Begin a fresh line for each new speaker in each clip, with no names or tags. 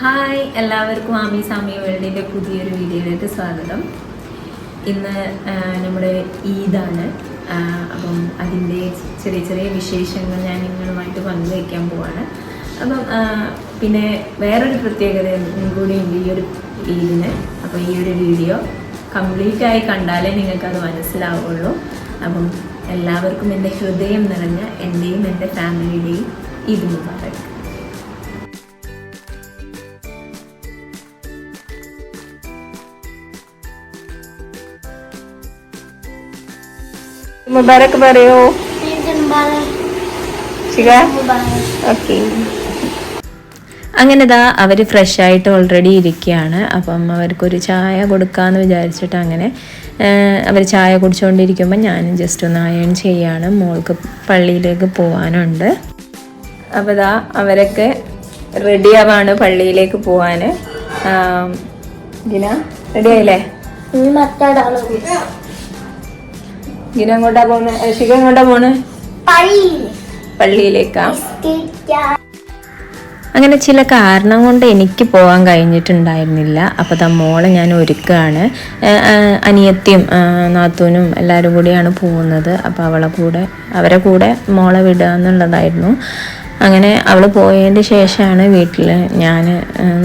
Hi എല്ലാവർക്കും ആമി സാമി വേൾഡിന്റെ പുതിയൊരു വീഡിയോയിലേക്ക് സ്വാഗതം. ഇന്ന് നമ്മുടെ ഈദാണ്. അപ്പം അതിന്റെ ചെറിയ ചെറിയ വിശേഷങ്ങൾ ഞാൻ നിങ്ങളുമായിട്ട് പങ്കുവയ്ക്കാൻ പോവാണ്. അപ്പം പിന്നെ വേറൊരു പ്രത്യേകത കൂടി ഉണ്ട് ഈ ഒരു ഈദിന്. അപ്പോൾ ഈ ഒരു വീഡിയോ കംപ്ലീറ്റ് ആയി കണ്ടാലേ നിങ്ങൾക്കത് മനസ്സിലാവുള്ളൂ. അപ്പം എല്ലാവർക്കും എന്റെ ഹൃദയം നിറഞ്ഞ എന്റെയും എന്റെ ഫാമിലിയുടെയും ഈദ് മുബാറക്. മുബാറക് പറയോ? ഓക്കെ. അങ്ങനെ ദാ അവർ ഫ്രഷ് ആയിട്ട് ഓൾറെഡി ഇരിക്കുകയാണ് അപ്പം അവർക്കൊരു ചായ കൊടുക്കാമെന്ന് വിചാരിച്ചിട്ട് അങ്ങനെ അവർ ചായ കുടിച്ചുകൊണ്ടിരിക്കുമ്പോൾ ഞാനും ജസ്റ്റ് ഒന്ന് അയൺ ചെയ്യാണ്. മോൾക്ക് പള്ളിയിലേക്ക് പോകാനുണ്ട് അപ്പോൾ ദാ അവരൊക്കെ റെഡി ആവാണ് പള്ളിയിലേക്ക് പോവാൻ ഗിന ഗിന എങ്ങോട്ടാ പോകുന്നത് ശിഖ എങ്ങോട്ടാ പോണ്? പള്ളിയിലേക്കാ? അങ്ങനെ ചില കാരണം കൊണ്ട് എനിക്ക് പോകാൻ കഴിഞ്ഞിട്ടുണ്ടായിരുന്നില്ല. അപ്പോൾ താ മോളെ ഞാൻ ഒരുക്കുകയാണ് അനിയത്തിയും നാത്തൂനും എല്ലാവരും കൂടിയാണ് പോകുന്നത്. അപ്പോൾ അവളെ കൂടെ അവരെ കൂടെ മോളെ വിടുക എന്നുള്ളതായിരുന്നു. അങ്ങനെ അവൾ പോയതിന്റെ ശേഷമാണ് വീട്ടിൽ ഞാൻ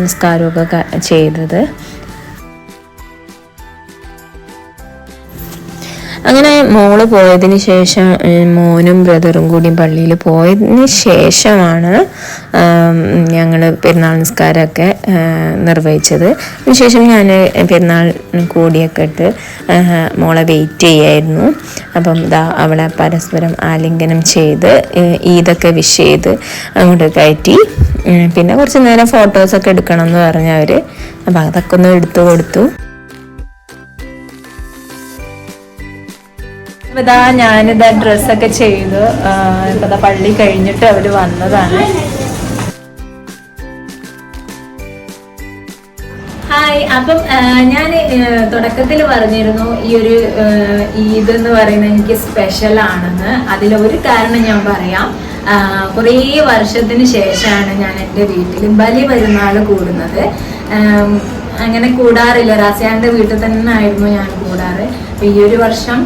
നിസ്കാരമൊക്കെ ചെയ്തത്. അങ്ങനെ മോൾ പോയതിന് ശേഷം മോനും ബ്രദറും കൂടി പള്ളിയിൽ പോയതിന് ശേഷമാണ് ഞങ്ങൾ പെരുന്നാൾ നിസ്കാരമൊക്കെ നിർവഹിച്ചത്. അതിനുശേഷം ഞാൻ പെരുന്നാൾ കൂടിയൊക്കെ ഇട്ട് മോളെ വെയിറ്റ് ചെയ്യായിരുന്നു. അപ്പം ഇതാ അവളെ പരസ്പരം ആലിംഗനം ചെയ്ത് ഈദൊക്കെ വിഷ് ചെയ്ത് അങ്ങോട്ട് കയറ്റി. പിന്നെ കുറച്ച് നേരം ഫോട്ടോസൊക്കെ എടുക്കണം എന്ന് പറഞ്ഞവർ അപ്പം അതൊക്കെ ഒന്ന് എടുത്തു കൊടുത്തു. ഇതാ ഞാനിതാ ഡ്രസ്സൊക്കെ ചെയ്തു ഇപ്പം പള്ളി കഴിഞ്ഞിട്ട് അവർ വന്നതാണ്. ഹായ് അപ്പം ഞാൻ തുടക്കത്തിൽ പറഞ്ഞിരുന്നു ഈ ഒരു ഈദ് എന്ന് പറയുന്നത് എനിക്ക് സ്പെഷ്യൽ ആണെന്ന്. അതിലൊരു കാരണം ഞാൻ പറയാം. കുറേ വർഷത്തിന് ശേഷമാണ് ഞാൻ എന്റെ വീട്ടിൽ ബലി പെരുന്നാൾ കൂടുന്നത്. അങ്ങനെ കൂടാറില്ല. റാസിയാന്റെ വീട്ടിൽ തന്നെ ആയിരുന്നു ഞാൻ കൂടാറ്. ഈ ഒരു വർഷം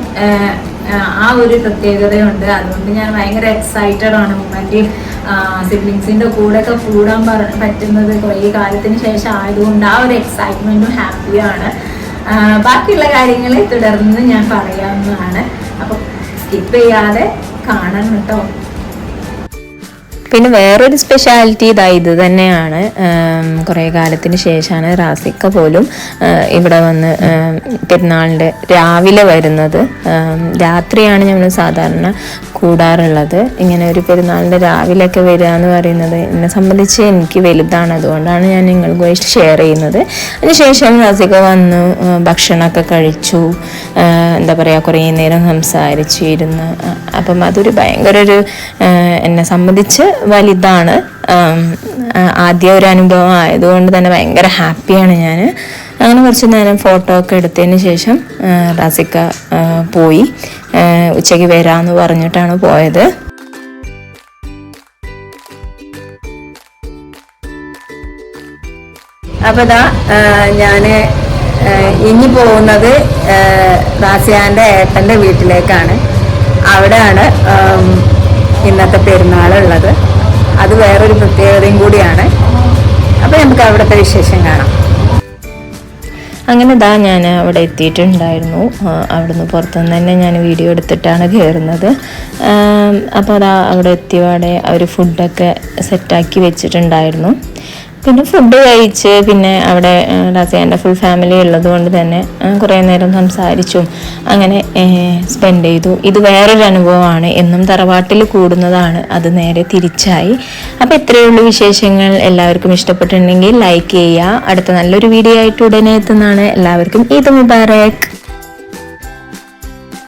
ആ, ഒരു പ്രത്യേകതയുണ്ട്. അതുകൊണ്ട് ഞാൻ ഭയങ്കര എക്സൈറ്റഡ് ആണ് മറ്റേ സിബ്ലിങ്സിന്റെ കൂടെ ഒക്കെ കൂടാൻ പറ- പറ്റുന്നത് കുറേ കാലത്തിന് ശേഷം ആയതുകൊണ്ട് ആ ഒരു എക്സൈറ്റ്മെന്റും ഹാപ്പിയാണ് ബാക്കിയുള്ള കാര്യങ്ങൾ തുടർന്ന് ഞാൻ പറയാവുന്നതാണ്. അപ്പോൾ സ്കിപ്പ് ചെയ്യാതെ കാണണം കേട്ടോ. പിന്നെ വേറൊരു സ്പെഷ്യാലിറ്റി ഇതാ ഇത് തന്നെയാണ്. കുറേ കാലത്തിന് ശേഷമാണ് റാസിക്ക പോലും ഇവിടെ വന്ന് പെരുന്നാളിന്റെ രാവിലെ വരുന്നത്. രാത്രിയാണ് ഞങ്ങൾ സാധാരണ കൂടാറുള്ളത്. ഇങ്ങനെ ഒരു പെരുന്നാളിന്റെ രാവിലെയൊക്കെ വരിക എന്ന് പറയുന്നത് എന്നെ സംബന്ധിച്ച് എനിക്ക് വലുതാണ്. അതുകൊണ്ടാണ് ഞാൻ നിങ്ങൾക്ക് ഷെയർ ചെയ്യുന്നത്. അതിനുശേഷം റാസിക്ക വന്നു ഭക്ഷണമൊക്കെ കഴിച്ചു. എന്താ പറയുക കുറേ നേരം സംസാരിച്ചു ഇരുന്ന് അപ്പം അതൊരു ഭയങ്കര ഒരു എന്നെ സംബന്ധിച്ച് വലുതാണ്. ആദ്യ ഒരു അനുഭവം ആയതുകൊണ്ട് തന്നെ ഭയങ്കര ഹാപ്പിയാണ് ഞാൻ അങ്ങനെ കുറച്ച് നേരം ഫോട്ടോ ഒക്കെ എടുത്തതിന് ശേഷം റാസിക്ക പോയി. ഉച്ചയ്ക്ക് വരാമെന്ന് പറഞ്ഞിട്ടാണ് പോയത്. അപ്പൊ ഇതാ ഞാൻ ഇനി പോകുന്നത് റാസിയാന്റെ ഏട്ടന്റെ വീട്ടിലേക്കാണ്. അവിടെയാണ് ഇന്നത്തെ പെരുന്നാളുള്ളത്. അത് വേറൊരു പ്രത്യേകതയും കൂടിയാണ്. അപ്പോൾ നമുക്ക് അവിടുത്തെ വിശേഷം കാണാം. അങ്ങനെ ദാ ഞാൻ അവിടെ എത്തിയിട്ടുണ്ടായിരുന്നു. അവിടുന്ന് പുറത്തുനിന്ന് തന്നെ ഞാൻ വീഡിയോ എടുത്തിട്ടാണ് കയറുന്നത്. അപ്പോൾ അതാ അവിടെ എത്തിയപാടെ അവർ ഫുഡൊക്കെ സെറ്റാക്കി വെച്ചിട്ടുണ്ടായിരുന്നു. പിന്നെ ഫുഡ് കഴിച്ച് പിന്നെ അവിടെ റസിയാന്റെ ഫുൾ ഫാമിലി ഉള്ളത് കൊണ്ട് തന്നെ കുറേ നേരം സംസാരിച്ചും. അങ്ങനെ സ്പെൻഡ് ചെയ്തു. ഇത് വേറൊരു അനുഭവമാണ്. എന്നും തറവാട്ടിൽ കൂടുന്നതാണ്. അത് നേരെ തിരിച്ചായി. അപ്പോൾ ഇത്രയേ ഉള്ളൂ വിശേഷങ്ങൾ. എല്ലാവർക്കും ഇഷ്ടപ്പെട്ടിട്ടുണ്ടെങ്കിൽ ലൈക്ക് ചെയ്യുക. അടുത്ത നല്ലൊരു വീഡിയോ ആയിട്ട് ഉടനെ എത്തുന്നതാണ്. എല്ലാവർക്കും ഈദ് മുബാറക്.